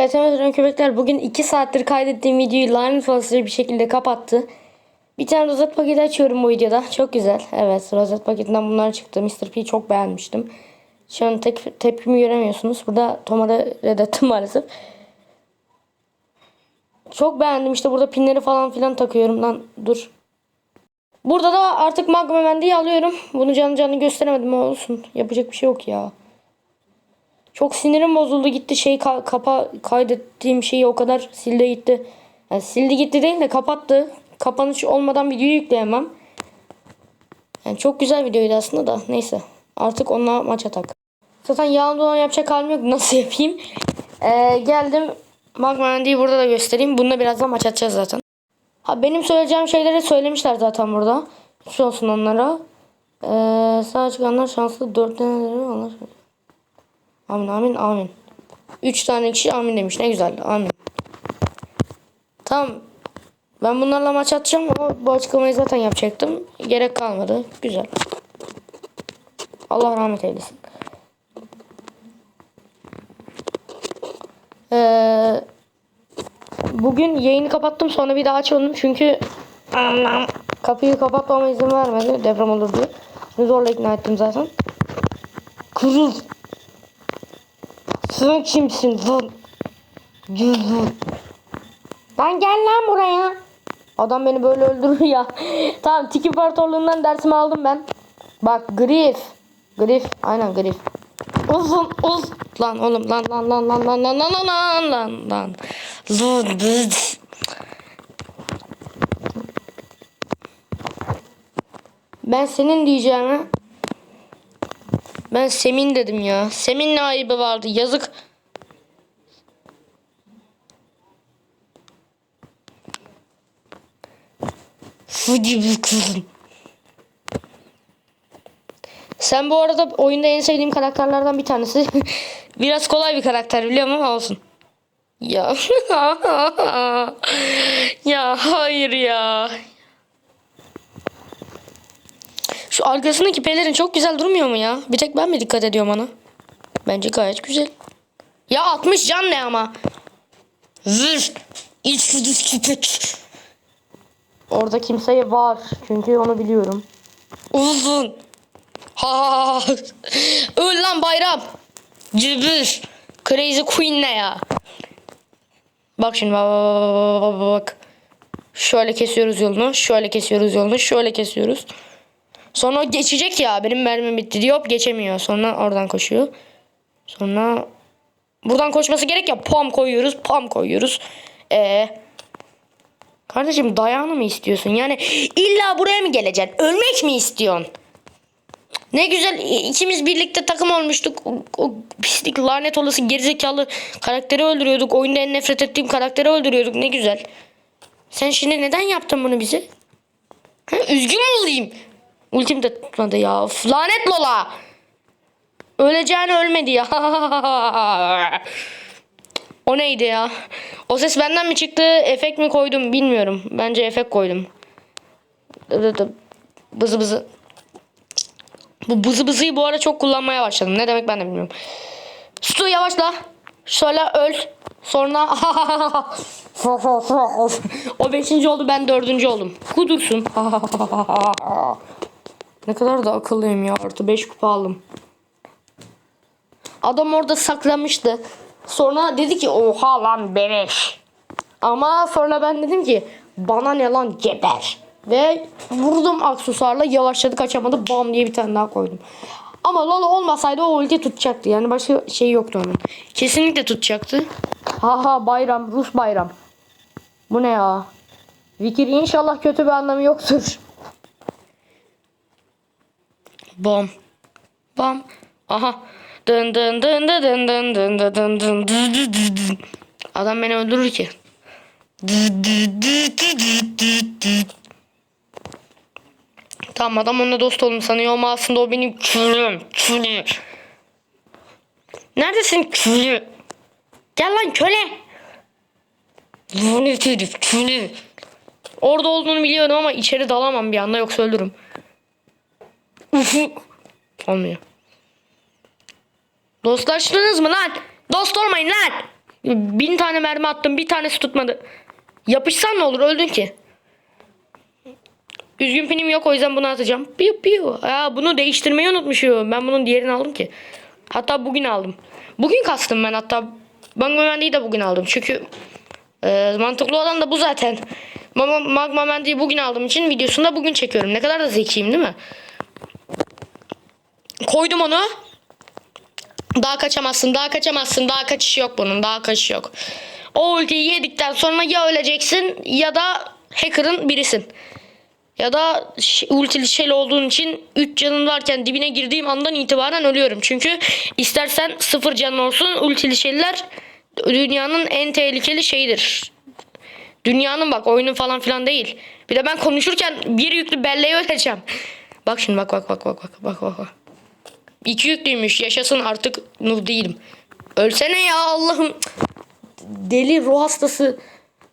Evet evet köpekler bugün 2 saattir kaydettiğim videoyu lanet olası bir şekilde kapattı. Bir tane rozet paketi açıyorum bu videoda. Çok güzel. Evet rozet paketinden bunlar çıktı. Mr. P çok beğenmiştim. Şu an tek, tepkimi göremiyorsunuz. Burada Tomar'ı reddettim maalesef. Çok beğendim işte burada pinleri falan filan takıyorum lan dur. Burada da artık Magma Mendi'yi alıyorum. Bunu canlı canlı gösteremedim olsun. Yapacak bir şey yok ya. Çok sinirim bozuldu gitti şey ka- kapa kaydettiğim şeyi o kadar sildi gitti. Yani sildi gitti değil de kapattı. Kapanış olmadan videoyu yükleyemem. Yani çok güzel videoydu aslında da neyse. Artık onunla maç atak. Zaten yağın dolan yapacak halim yok. Nasıl yapayım? Ee, geldim. Magma Mendy'yi burada da göstereyim. Bununla birazdan maç atacağız zaten. Ha benim söyleyeceğim şeyleri söylemişler zaten burada. Hiç olsun onlara. Ee, sağ çıkanlar şanslı. Dört tane onlar. Amin amin amin. Üç tane kişi amin demiş. Ne güzel. Amin. Tamam. Ben bunlarla maç atacağım ama bu açıklamayı zaten yapacaktım. Gerek kalmadı. Güzel. Allah rahmet eylesin. Ee, bugün yayını kapattım sonra bir daha açmadım çünkü anam kapıyı kapatmama izin vermedi deprem olur diye. Zorla ikna ettim zaten. Kırıl. Sen kimsin lan? Yüzün. Lan gel lan buraya. Adam beni böyle öldürür ya. tamam Tiki İmparatorluğundan dersimi aldım ben. Bak Grif. Grif. Aynen Grif. Uzun uz. Lan oğlum lan lan lan lan lan lan lan lan lan lan lan. Lan bız. Ben senin diyeceğime ben Semin dedim ya. Semin ne ayıbı vardı yazık. Sen bu arada oyunda en sevdiğim karakterlerden bir tanesi. Biraz kolay bir karakter biliyorum ama olsun. Ya. ya hayır ya. Şu arkasındaki pelerin çok güzel durmuyor mu ya? Bir tek ben mi dikkat ediyorum ona? Bence gayet güzel. Ya 60 can ne ama? Vır. İç kuduz köpek. Orada kimse var. Çünkü onu biliyorum. Uzun. Ha. Öl lan bayram. Cıbır. Crazy Queen ne ya? Bak şimdi bak, bak, bak, bak. Şöyle kesiyoruz yolunu. Şöyle kesiyoruz yolunu. Şöyle kesiyoruz. Sonra geçecek ya. Benim mermim bitti diyor. Geçemiyor. Sonra oradan koşuyor. Sonra buradan koşması gerek ya. Pam koyuyoruz. Pam koyuyoruz. Eee Kardeşim dayağını mı istiyorsun? Yani illa buraya mı geleceksin? Ölmek mi istiyorsun? Ne güzel ikimiz birlikte takım olmuştuk. O, o pislik lanet olası gerizekalı karakteri öldürüyorduk. Oyunda en nefret ettiğim karakteri öldürüyorduk. Ne güzel. Sen şimdi neden yaptın bunu bize? Ha, üzgün olayım? Ultim de tutmadı ya. Of, lanet Lola. Öleceğini ölmedi ya. O neydi ya? O ses benden mi çıktı? Efekt mi koydum bilmiyorum. Bence efekt koydum. Bızı bızı. Bu bızı bızıyı bu ara çok kullanmaya başladım. Ne demek ben de bilmiyorum. Su yavaşla. Şöyle öl. Sonra o beşinci oldu ben dördüncü oldum. Kudursun. ne kadar da akıllıyım ya. Artı beş kupa aldım. Adam orada saklamıştı. Sonra dedi ki oha lan beleş. Ama sonra ben dedim ki bana ne lan geber. Ve vurdum aksesuarla yavaşladı kaçamadı bam diye bir tane daha koydum. Ama Lola olmasaydı o ulti tutacaktı. Yani başka şey yoktu onun. Kesinlikle tutacaktı. Haha bayram Rus bayram. Bu ne ya? Vikir inşallah kötü bir anlamı yoktur. Bam. Bam. Aha. Dın dın dın dın dın dın dın dın dın dın dın dın. Adam beni öldürür ki. Tamam adam onunla dost oldum sanıyor ama aslında o benim külüm. Külü. Neredesin külü? Gel lan köle. Lanet herif külü. Orada olduğunu biliyorum ama içeri dalamam bir anda yoksa ölürüm. Olmuyor. Dostlaştınız mı lan? Dost olmayın lan. Bin tane mermi attım bir tanesi tutmadı. Yapışsan ne olur öldün ki. Üzgün pinim yok o yüzden bunu atacağım. Piu piu. Aa, bunu değiştirmeyi unutmuşum. Ben bunun diğerini aldım ki. Hatta bugün aldım. Bugün kastım ben hatta. Magma Mendi'yi de bugün aldım. Çünkü e, mantıklı olan da bu zaten. Magma Mendi'yi bugün aldığım için videosunu da bugün çekiyorum. Ne kadar da zekiyim değil mi? Koydum onu. Daha kaçamazsın, daha kaçamazsın, daha kaçışı yok bunun, daha kaçışı yok. O ultiyi yedikten sonra ya öleceksin ya da hacker'ın birisin. Ya da ultili şey olduğun için 3 canın varken dibine girdiğim andan itibaren ölüyorum. Çünkü istersen 0 canın olsun ultili şeyler dünyanın en tehlikeli şeyidir. Dünyanın bak oyunun falan filan değil. Bir de ben konuşurken bir yüklü belleği öleceğim. Bak şimdi bak bak bak bak bak bak bak. İki yüklüymüş yaşasın artık noob değilim. Ölsene ya Allah'ım. Deli ruh hastası.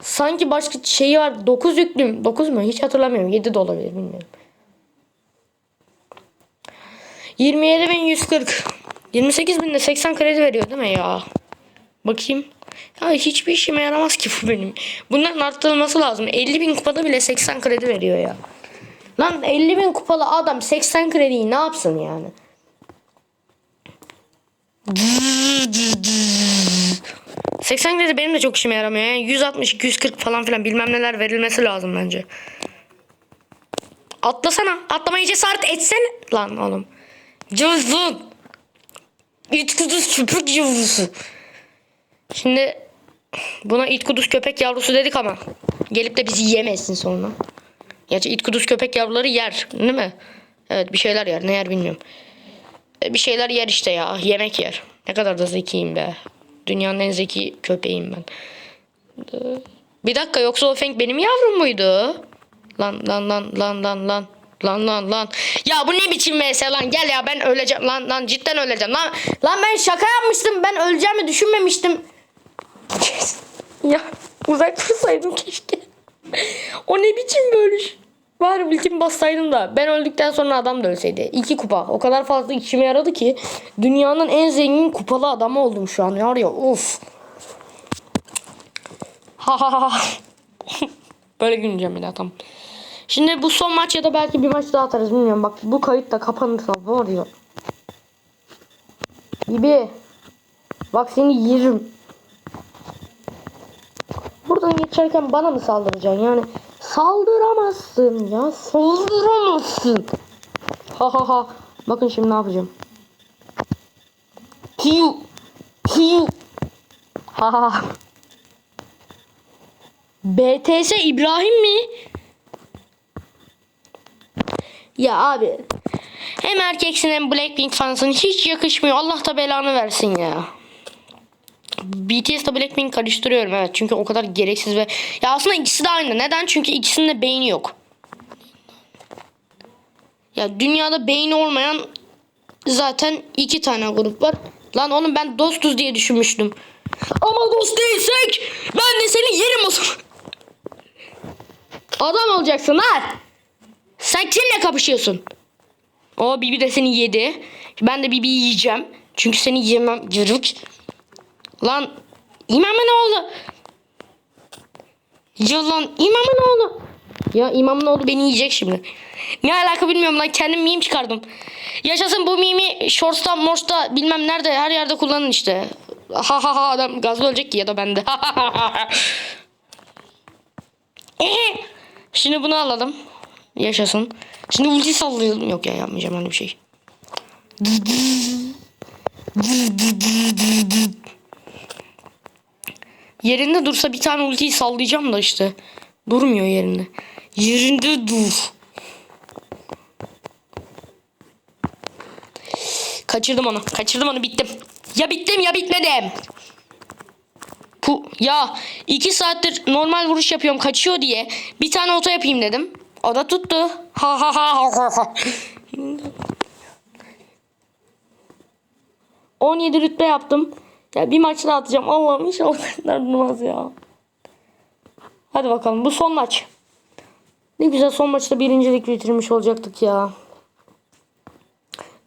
Sanki başka şeyi var. 9 yüklüyüm. 9 mu? Hiç hatırlamıyorum. 7 de olabilir bilmiyorum. 27.140. 28.000'de 80 kredi veriyor değil mi ya? Bakayım. Ya hiçbir işime yaramaz ki bu benim. Bunların arttırılması lazım. 50.000 kupada bile 80 kredi veriyor ya. Lan 50.000 kupalı adam 80 krediyi ne yapsın yani? 80 kredi benim de çok işime yaramıyor. Yani 160, 240 falan filan bilmem neler verilmesi lazım bence. Atlasana. Atlamaya cesaret etsene. Lan oğlum. Cıvızın. İt kuduz köpek yavrusu. Şimdi buna it kuduz köpek yavrusu dedik ama gelip de bizi yemesin sonra. Gerçi it kuduz köpek yavruları yer değil mi? Evet bir şeyler yer. Ne yer bilmiyorum. Bir şeyler yer işte ya. Yemek yer. Ne kadar da zekiyim be. Dünyanın en zeki köpeğim ben. Bir dakika yoksa o Feng benim yavrum muydu? Lan lan lan lan lan lan. Lan lan lan. Ya bu ne biçim vs lan gel ya ben öleceğim lan lan cidden öleceğim lan. Lan ben şaka yapmıştım ben öleceğimi düşünmemiştim. ya uzak dursaydım keşke. o ne biçim bölüş. Var ultim bassaydım da ben öldükten sonra adam da ölseydi. İki kupa. O kadar fazla işime yaradı ki dünyanın en zengin kupalı adamı oldum şu an. Var ya of. Ha ha ha. Böyle gülmeyeceğim bir daha tamam. Şimdi bu son maç ya da belki bir maç daha atarız bilmiyorum. Bak bu kayıt da kapanırsa var ya. Gibi. Bak seni yerim. Buradan geçerken bana mı saldıracaksın? Yani saldıramazsın ya. Saldıramazsın. Ha ha ha. Bakın şimdi ne yapacağım. Piu. Piu. Ha ha ha. BTS İbrahim mi? Ya abi. Hem erkeksin hem Blackpink fansın. Hiç yakışmıyor. Allah da belanı versin ya. BTS ile Blackpink karıştırıyorum evet. Çünkü o kadar gereksiz ve... Ya aslında ikisi de aynı. Neden? Çünkü ikisinin de beyni yok. Ya dünyada beyni olmayan zaten iki tane grup var. Lan oğlum ben dostuz diye düşünmüştüm. Ama dost değilsek ben de seni yerim o zaman. Adam olacaksın lan. Sen kimle kapışıyorsun? O Bibi de seni yedi. Ben de Bibi'yi yiyeceğim. Çünkü seni yemem. Yürük. Lan imamın oğlu. Ya lan imamın oğlu. Ya imamın oğlu beni yiyecek şimdi. Ne alaka bilmiyorum lan kendim meme çıkardım. Yaşasın bu mimi shorts'ta morsta bilmem nerede her yerde kullanın işte. Ha ha ha adam gazlı ölecek ki ya da bende. Şimdi bunu alalım. Yaşasın. Şimdi ulti sallayalım. Yok ya yapmayacağım öyle bir şey. Yerinde dursa bir tane ultiyi sallayacağım da işte. Durmuyor yerinde. Yerinde dur. Kaçırdım onu. Kaçırdım onu bittim. Ya bittim ya bitmedim. Pu ya iki saattir normal vuruş yapıyorum kaçıyor diye bir tane oto yapayım dedim. O da tuttu. Ha ha ha ha ha. 17 rütbe yaptım. Ya bir maç daha atacağım. Allah'ım inşallah durmaz ya. Hadi bakalım bu son maç. Ne güzel son maçta birincilik bitirmiş olacaktık ya.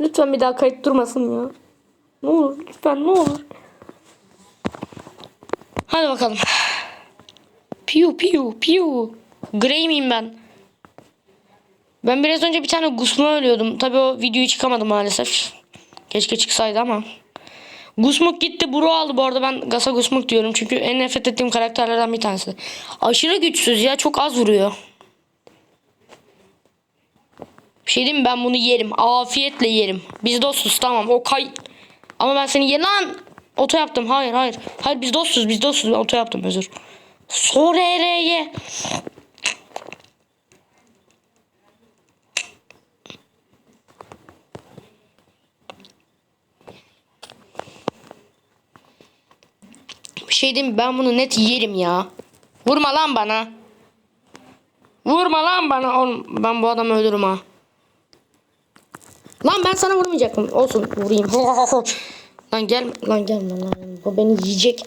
Lütfen bir daha kayıt durmasın ya. Ne olur lütfen ne olur. Hadi bakalım. Piu piu piu. Grey miyim ben? Ben biraz önce bir tane Gusm'a ölüyordum. Tabi o videoyu çıkamadı maalesef. Keşke çıksaydı ama. Gusmuk gitti. Buru aldı bu arada. Ben Gasa Gusmuk diyorum. Çünkü en nefret ettiğim karakterlerden bir tanesi. Aşırı güçsüz ya. Çok az vuruyor. Bir şey diyeyim mi? Ben bunu yerim. Afiyetle yerim. Biz dostuz tamam. O kay... Ama ben seni ye lan. Oto yaptım. Hayır hayır. Hayır biz dostuz. Biz dostuz. Ben oto yaptım özür. Sorereye. Şey diyeyim? Ben bunu net yerim ya. Vurma lan bana. Vurma lan bana. Oğlum, ben bu adamı öldürürüm ha. Lan ben sana vurmayacaktım. Olsun vurayım. lan gel lan gelme lan. Bu beni yiyecek.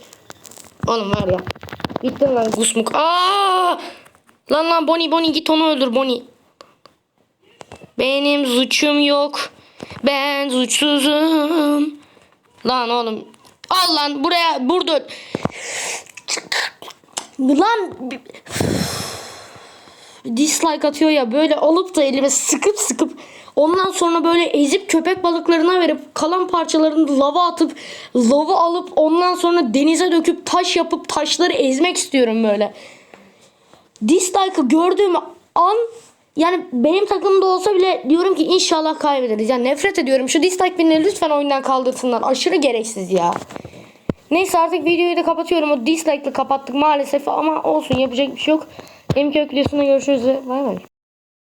Oğlum var ya. Bittin lan kusmuk. Aa! Lan lan Bonnie Bonnie git onu öldür Bonnie. Benim suçum yok. Ben suçsuzum. Lan oğlum. Al lan buraya burada. Lan dislike atıyor ya böyle alıp da elime sıkıp sıkıp ondan sonra böyle ezip köpek balıklarına verip kalan parçalarını lava atıp lava alıp ondan sonra denize döküp taş yapıp taşları ezmek istiyorum böyle. Dislike'ı gördüğüm an yani benim takımda olsa bile diyorum ki inşallah kaybederiz. Yani nefret ediyorum. Şu dislike beni lütfen oyundan kaldırsınlar. Aşırı gereksiz ya. Neyse artık videoyu da kapatıyorum. O dislike'lı kapattık maalesef ama olsun yapacak bir şey yok. Benim videosunda görüşürüz. Bay bay.